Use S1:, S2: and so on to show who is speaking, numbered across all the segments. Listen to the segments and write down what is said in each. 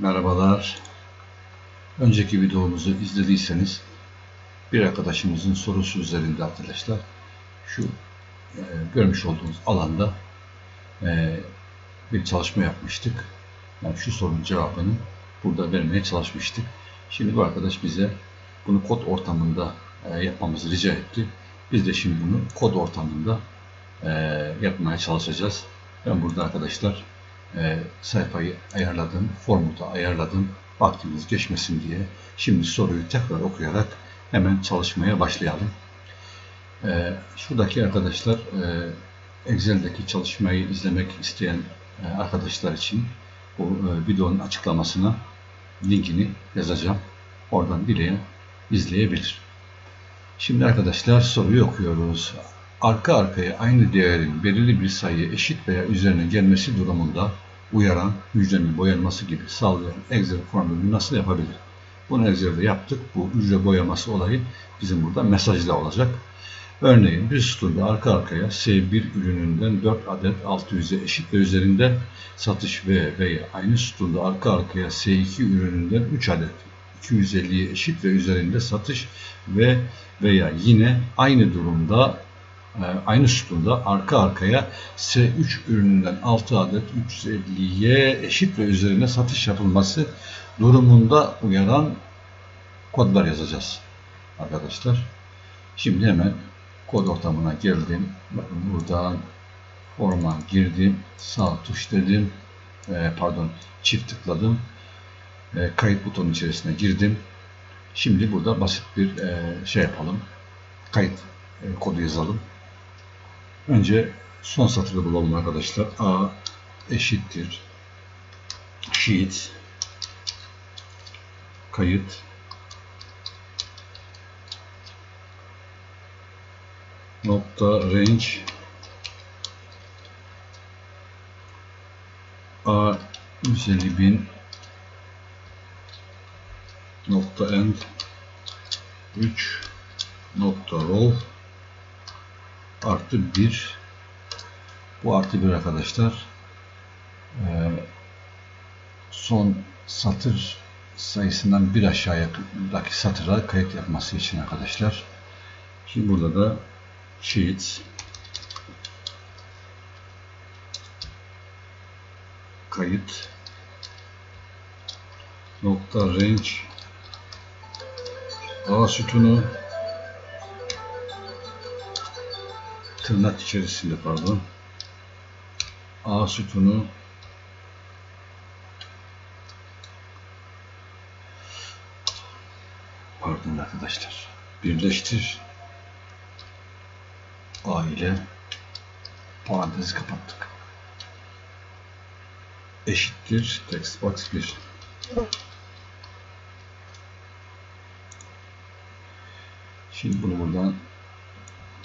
S1: Merhabalar. Önceki videomuzu izlediyseniz bir arkadaşımızın sorusu üzerinde arkadaşlar şu e, görmüş olduğunuz alanda e, bir çalışma yapmıştık. Yani şu sorunun cevabını burada vermeye çalışmıştık. Şimdi bu arkadaş bize bunu kod ortamında e, yapmamızı rica etti. Biz de şimdi bunu kod ortamında e, yapmaya çalışacağız. Ben burada arkadaşlar e, sayfayı ayarladım, formutu ayarladım. Vaktimiz geçmesin diye. Şimdi soruyu tekrar okuyarak hemen çalışmaya başlayalım. E, şuradaki arkadaşlar e, Excel'deki çalışmayı izlemek isteyen e, arkadaşlar için bu e, videonun açıklamasına linkini yazacağım. Oradan dileyen izleyebilir. Şimdi arkadaşlar soruyu okuyoruz. Arka arkaya aynı değerin belirli bir sayı eşit veya üzerine gelmesi durumunda uyaran hücrenin boyanması gibi sağlayan Excel formülünü nasıl yapabilir? Bunu Excel'de yaptık. Bu hücre boyaması olayı bizim burada mesajda olacak. Örneğin bir sütunda arka arkaya S1 ürününden 4 adet 600'e eşit ve üzerinde satış ve veya aynı sütunda arka arkaya S2 ürününden 3 adet 250'ye eşit ve üzerinde satış ve veya yine aynı durumda aynı sütunda arka arkaya S3 ürününden 6 adet 350'ye eşit ve üzerine satış yapılması durumunda uyaran kodlar yazacağız arkadaşlar. Şimdi hemen kod ortamına geldim. Bakın buradan forma girdim. Sağ tuş dedim. E, pardon çift tıkladım. E, kayıt butonu içerisine girdim. Şimdi burada basit bir e, şey yapalım. Kayıt e, kodu yazalım. Önce son satırı bulalım arkadaşlar. A eşittir. Sheet kayıt. Nokta range. A 150 bin. Nokta end. 3 nokta row artı 1 bu artı 1 arkadaşlar. Ee, son satır sayısından bir aşağıdaki satıra kayıt yapması için arkadaşlar. Şimdi burada da sheets kayıt. Nokta range. A sütunu tırnak içerisinde pardon. A sütunu pardon arkadaşlar birleştir. A ile parantezi kapattık. Eşittir. Text box 1 şimdi bunu buradan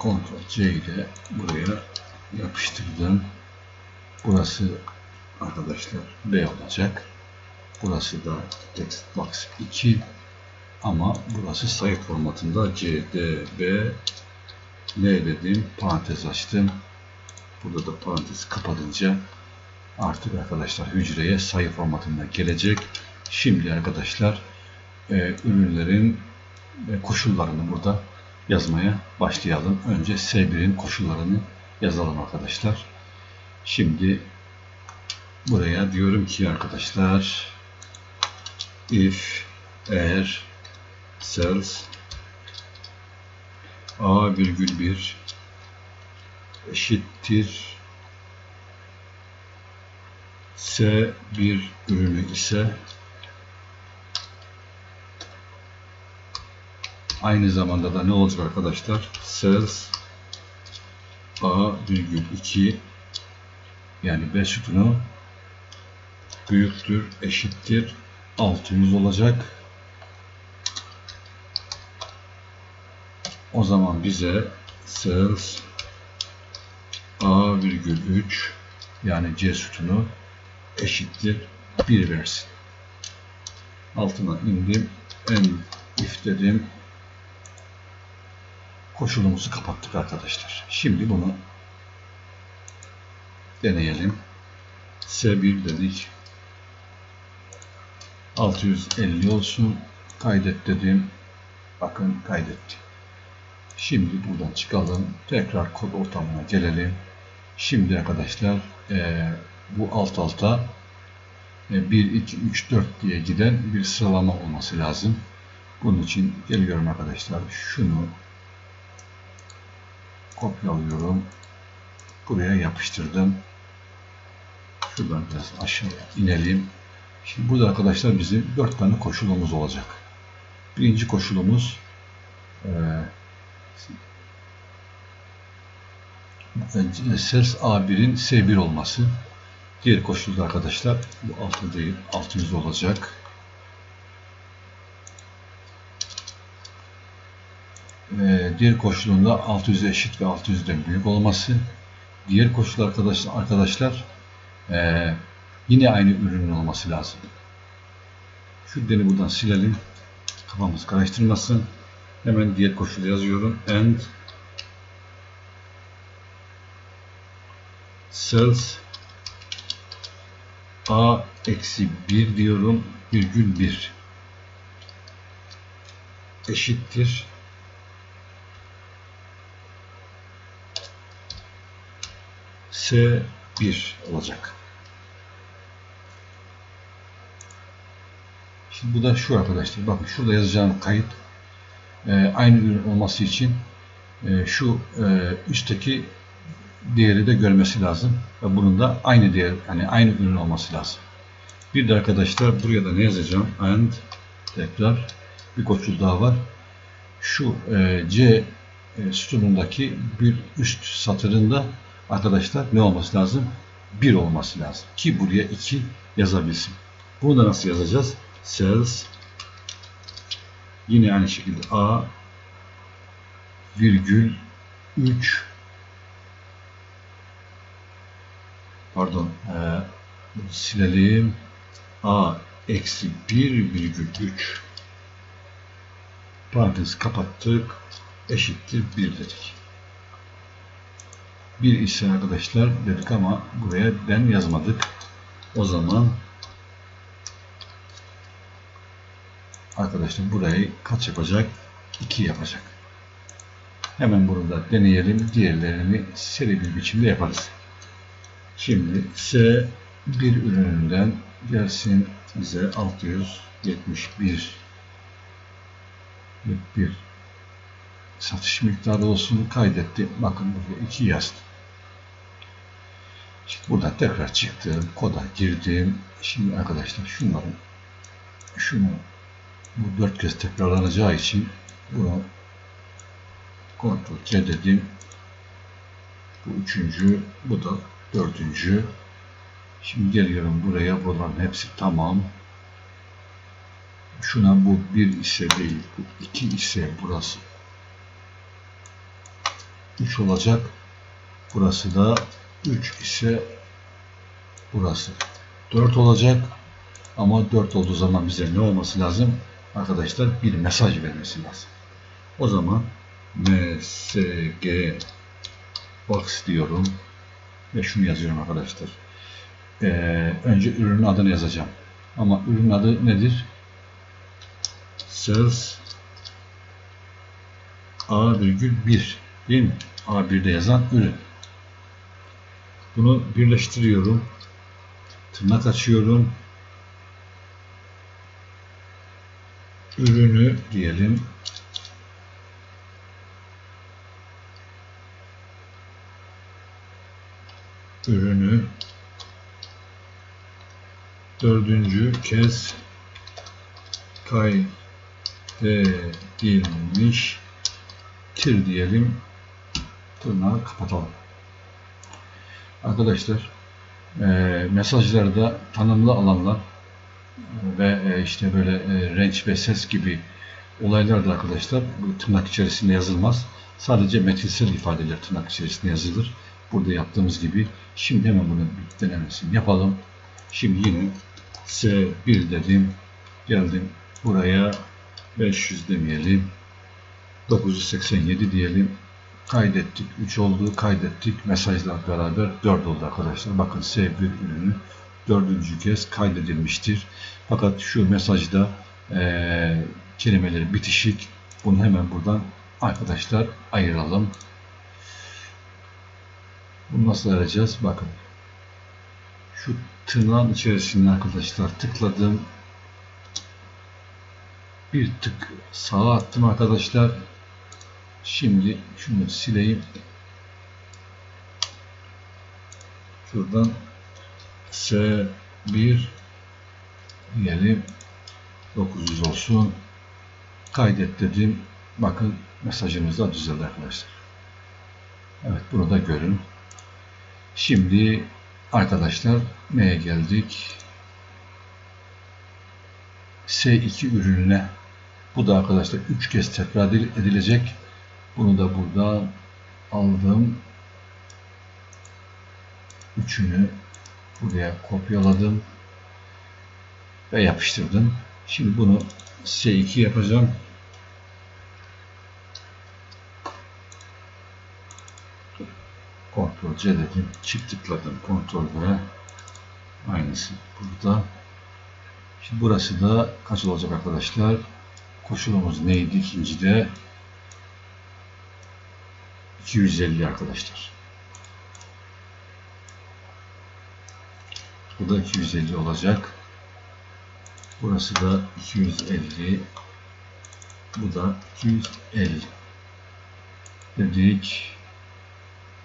S1: Ctrl C ile buraya yapıştırdım. Burası arkadaşlar B olacak. Burası da text box 2 ama burası sayı formatında C, D, B, L dedim. Parantez açtım. Burada da parantez kapatınca artık arkadaşlar hücreye sayı formatında gelecek. Şimdi arkadaşlar e, ürünlerin e, koşullarını burada yazmaya başlayalım. Önce S1'in koşullarını yazalım arkadaşlar. Şimdi buraya diyorum ki arkadaşlar if eğer cells a virgül 1 eşittir S bir ürünü ise Aynı zamanda da ne olacak arkadaşlar? Cells A virgül 2 yani B sütunu büyüktür, eşittir 600 olacak. O zaman bize cells A virgül 3 yani C sütunu eşittir 1 versin. Altına indim. En if dedim koşulumuzu kapattık arkadaşlar. Şimdi bunu deneyelim. S1 dedik. 650 olsun. Kaydet dedim. Bakın kaydetti. Şimdi buradan çıkalım. Tekrar kod ortamına gelelim. Şimdi arkadaşlar eee, bu alt alta e, 1, 2, 3, 4 diye giden bir sıralama olması lazım. Bunun için geliyorum arkadaşlar. Şunu kopyalıyorum. Buraya yapıştırdım. Şuradan biraz aşağıya inelim. Şimdi burada arkadaşlar bizim 4 tane koşulumuz olacak. Birinci koşulumuz e, eee ses A1'in S1 olması. Diğer koşulda arkadaşlar bu altı değil, 600 olacak. Diğer koşulunda 600'e eşit ve 600'den büyük olması. Diğer koşul arkadaşlar, arkadaşlar ee, yine aynı ürünün olması lazım. Şu deni buradan silelim. Kafamız karıştırmasın. Hemen diğer koşulu yazıyorum. And cells a eksi 1 diyorum virgül 1 eşittir S1 olacak. Şimdi bu da şu arkadaşlar. Bakın şurada yazacağım kayıt e, aynı ürün olması için e, şu e, üstteki değeri de görmesi lazım. Ve bunun da aynı değer, yani aynı ürün olması lazım. Bir de arkadaşlar buraya da ne yazacağım? And tekrar bir koşul daha var. Şu e, C e, sütunundaki bir üst satırında arkadaşlar ne olması lazım? 1 olması lazım. Ki buraya 2 yazabilsin. Bunu da nasıl yazacağız? Cells yine aynı şekilde A virgül 3 pardon e, silelim a eksi 1 virgül 3 parantez kapattık eşittir 1 dedik 1 ise arkadaşlar dedik ama buraya den yazmadık. O zaman arkadaşlar burayı kaç yapacak? 2 yapacak. Hemen burada deneyelim. Diğerlerini seri bir biçimde yaparız. Şimdi S bir ürününden gelsin. Bize 671 bir satış miktarı olsun. Kaydetti. Bakın burada 2 yazdı. Şimdi burada tekrar çıktım. Koda girdim. Şimdi arkadaşlar şunların şunu bu dört kez tekrarlanacağı için bunu kontrol C dedim. Bu üçüncü, bu da dördüncü. Şimdi geliyorum buraya. Buraların hepsi tamam. Şuna bu bir ise değil, bu iki ise burası üç olacak. Burası da üç ise burası dört olacak. Ama dört olduğu zaman bize ne olması lazım? Arkadaşlar bir mesaj vermesi lazım. O zaman msg box diyorum ve şunu yazıyorum arkadaşlar. Ee, önce ürünün adını yazacağım. Ama ürün adı nedir? Sales A,1 değil mi? A1'de yazan ürün. Bunu birleştiriyorum. Tırnak açıyorum. Ürünü diyelim. ürünü dördüncü kez kaydedilmiş tir diyelim tırnağı kapatalım. Arkadaşlar e, mesajlarda tanımlı alanlar ve e, işte böyle e, renç ve ses gibi olaylar da arkadaşlar tırnak içerisinde yazılmaz. Sadece metinsel ifadeler tırnak içerisinde yazılır burada yaptığımız gibi şimdi hemen bunun bir denemesini yapalım. Şimdi yine S1 dedim. Geldim buraya 500 demeyelim. 987 diyelim. Kaydettik. 3 oldu. Kaydettik. Mesajlar beraber 4 oldu arkadaşlar. Bakın S1 ürünü dördüncü kez kaydedilmiştir. Fakat şu mesajda eee kelimeleri bitişik. Bunu hemen buradan arkadaşlar ayıralım. Bunu nasıl arayacağız? Bakın. Şu tırnağın içerisine arkadaşlar tıkladım. Bir tık sağa attım arkadaşlar. Şimdi şunu sileyim. Şuradan S1 diyelim 900 olsun. Kaydet dedim. Bakın mesajımız da düzeldi arkadaşlar. Evet bunu da görün. Şimdi arkadaşlar neye geldik? S2 ürününe. Bu da arkadaşlar 3 kez tekrar edilecek. Bunu da buradan aldım. Üçünü buraya kopyaladım ve yapıştırdım. Şimdi bunu S2 yapacağım. Ctrl C dedim. Çift tıkladım. Ctrl V. Aynısı burada. Şimdi burası da kaç olacak arkadaşlar? Koşulumuz neydi ikincide? 250 arkadaşlar. Bu da 250 olacak. Burası da 250. Bu da 250. Dedik.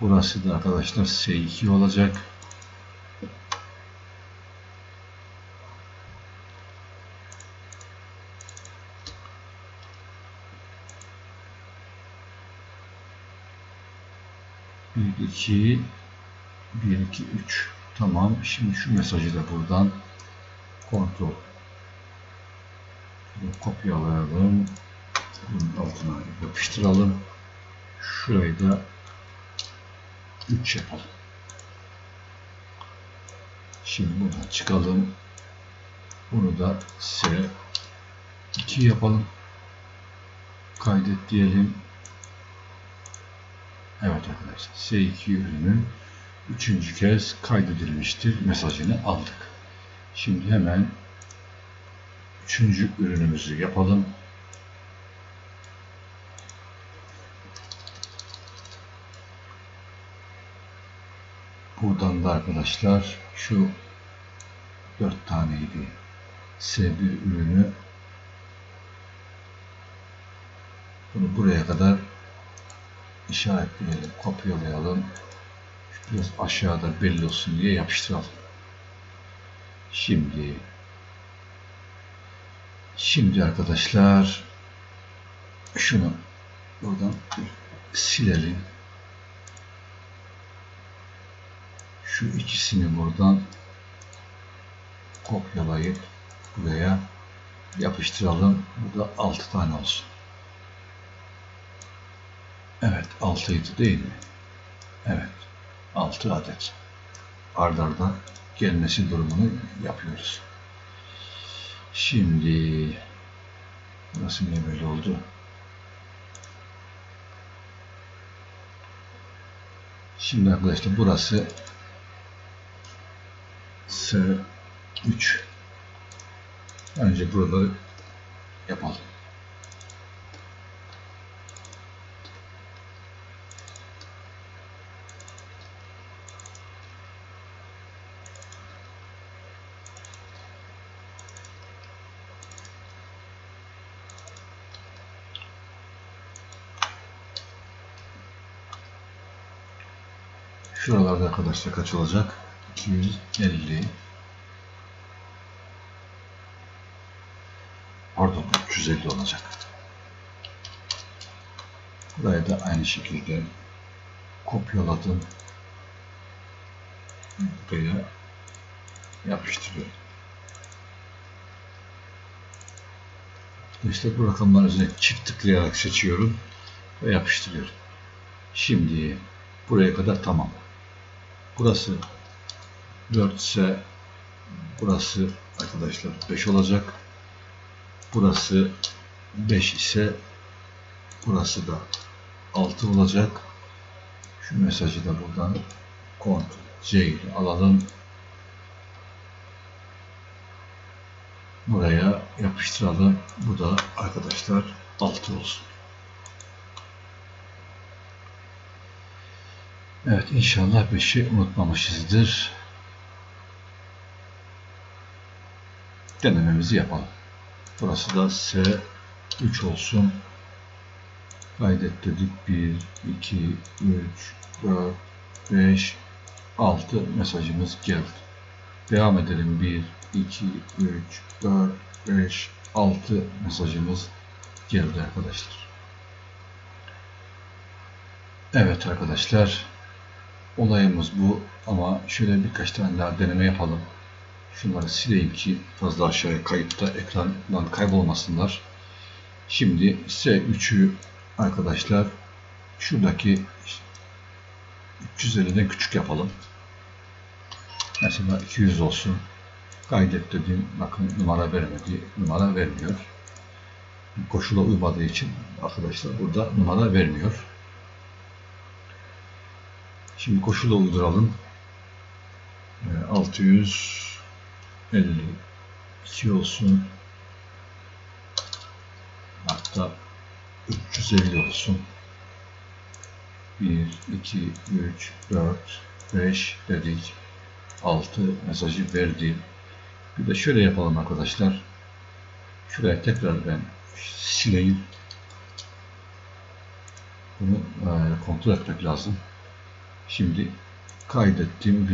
S1: Burası da arkadaşlar S2 olacak. Bir, iki, bir, iki, üç. Tamam. Şimdi şu mesajı da buradan kontrol kopyalayalım. Bunun altına yapıştıralım. Şurayı da 3 yapalım. Şimdi buradan çıkalım. Bunu da S 2 yapalım. Kaydet diyelim. Evet arkadaşlar S2 ürünün üçüncü kez kaydedilmiştir mesajını aldık. Şimdi hemen üçüncü ürünümüzü yapalım. Buradan da arkadaşlar şu dört taneydi. S1 ürünü bunu buraya kadar işaretleyelim, kopyalayalım. Biraz aşağıda belli olsun diye yapıştıralım. Şimdi şimdi arkadaşlar şunu buradan silelim. Şu ikisini buradan kopyalayıp buraya yapıştıralım. Burada 6 tane olsun. Evet 6'ydı değil mi? Evet 6 adet. Ardarda gelmesi durumunu yapıyoruz. Şimdi burası niye böyle oldu? Şimdi arkadaşlar burası S3 önce buraları yapalım. Şuralarda arkadaşlar kaç olacak? 250 Pardon 350 olacak. Buraya da aynı şekilde kopyaladım. Buraya yapıştırıyorum. İşte bu rakamların üzerine çift tıklayarak seçiyorum ve yapıştırıyorum. Şimdi buraya kadar tamam. Burası 4 ise burası arkadaşlar 5 olacak. Burası 5 ise burası da 6 olacak. Şu mesajı da buradan Ctrl C ile alalım. buraya yapıştıralım. Bu da arkadaşlar 6 olsun. Evet inşallah bir şey unutmamışızdır. Denememizi yapalım. Burası da S3 olsun. Kaydet dedik. 1, 2, 3, 4, 5, 6 mesajımız geldi. Devam edelim. 1, 2, 3, 4, 5, 6 mesajımız geldi arkadaşlar. Evet arkadaşlar. Olayımız bu ama şöyle birkaç tane daha deneme yapalım. Şunları sileyim ki fazla aşağıya kayıpta ekrandan kaybolmasınlar. Şimdi S3'ü arkadaşlar şuradaki 350'den küçük yapalım. Mesela 200 olsun. Kaydet dedim. Bakın numara vermedi. Numara vermiyor. Koşula uymadığı için arkadaşlar burada numara vermiyor. Şimdi koşula uyduralım. 652 olsun. Hatta 350 olsun. 1, 2, 3, 4, 5 dedik. 6 mesajı verdi. Bir de şöyle yapalım arkadaşlar. Şuraya tekrar ben sileyim. Bunu e, kontrol etmek lazım. Şimdi kaydettim.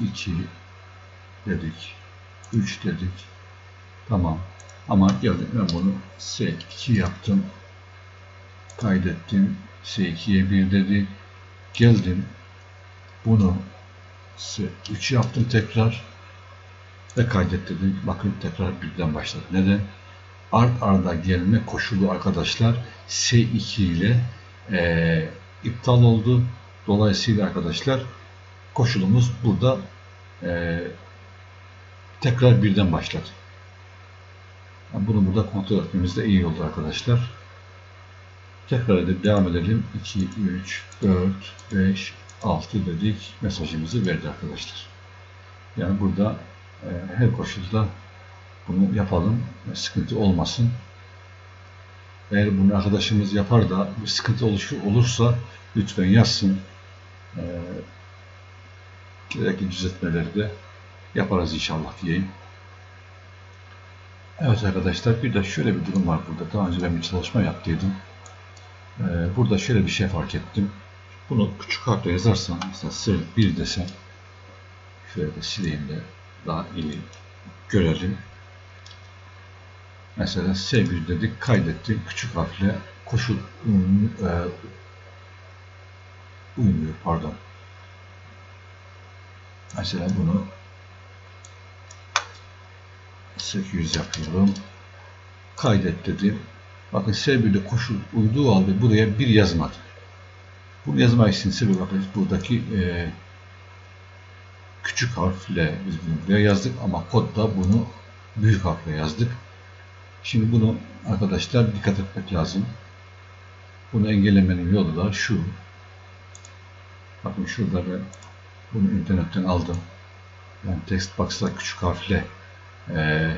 S1: 1, 2 dedik. 3 dedik. Tamam. Ama geldim ben bunu S2 yaptım. Kaydettim. S2'ye 1 dedi. Geldim. Bunu S3 yaptım tekrar. Ve kaydet dedim. Bakın tekrar birden başladı. Neden? Art arda gelme koşulu arkadaşlar S2 ile e, iptal oldu. Dolayısıyla arkadaşlar koşulumuz burada e, tekrar birden başladı. Bunu burada kontrol etmemiz de iyi oldu arkadaşlar. Tekrar edip devam edelim. 2, 3, 4, 5, 6 dedik. Mesajımızı verdi arkadaşlar. Yani burada e, her koşulda bunu yapalım. Sıkıntı olmasın. Eğer bunu arkadaşımız yapar da bir sıkıntı oluşur, olursa lütfen yazsın. E, gerekli düzeltmeleri de yaparız inşallah diyeyim. Evet arkadaşlar bir de şöyle bir durum var burada. Daha önce ben bir çalışma yaptıydım. Ee, burada şöyle bir şey fark ettim. Bunu küçük harfle yazarsam mesela S 1 desem şöyle de sileyim de daha iyi görelim. Mesela S1 dedik kaydettim. Küçük harfle koşul e, uymuyor pardon. Mesela bunu 800 yapıyorum. Kaydet dedim. Bakın S1'de koşul uyduğu halde buraya bir yazmadı. Bunu yazmak için sebebi bakın buradaki e, küçük harfle biz bunu buraya yazdık ama kodda bunu büyük harfle yazdık. Şimdi bunu arkadaşlar dikkat etmek lazım. Bunu engellemenin yolu da şu. Bakın şurada ben bunu internetten aldım. Yani text box'ta küçük harfle e,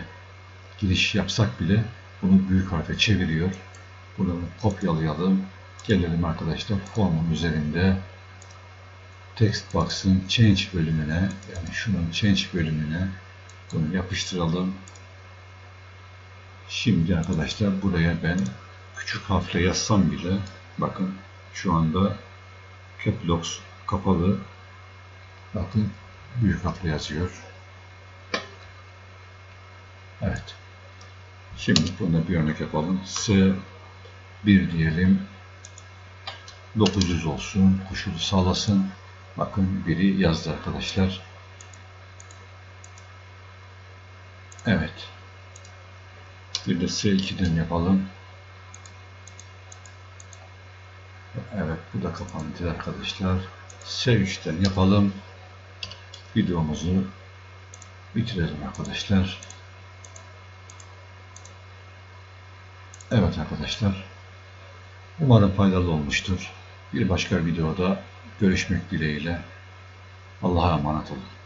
S1: giriş yapsak bile bunu büyük harfe çeviriyor. Bunu kopyalayalım. Gelelim arkadaşlar formun üzerinde text box'ın change bölümüne yani şunun change bölümüne bunu yapıştıralım. Şimdi arkadaşlar buraya ben küçük harfle yazsam bile bakın şu anda caps kapalı bakın büyük harfle yazıyor. Evet. Şimdi bunda bir örnek yapalım. S 1 diyelim. 900 olsun. Koşulu sağlasın. Bakın biri yazdı arkadaşlar. Evet. Bir de S2'den yapalım. Evet bu da kapandı arkadaşlar. S3'ten yapalım. Videomuzu bitirelim arkadaşlar. Evet arkadaşlar. Umarım faydalı olmuştur. Bir başka videoda görüşmek dileğiyle. Allah'a emanet olun.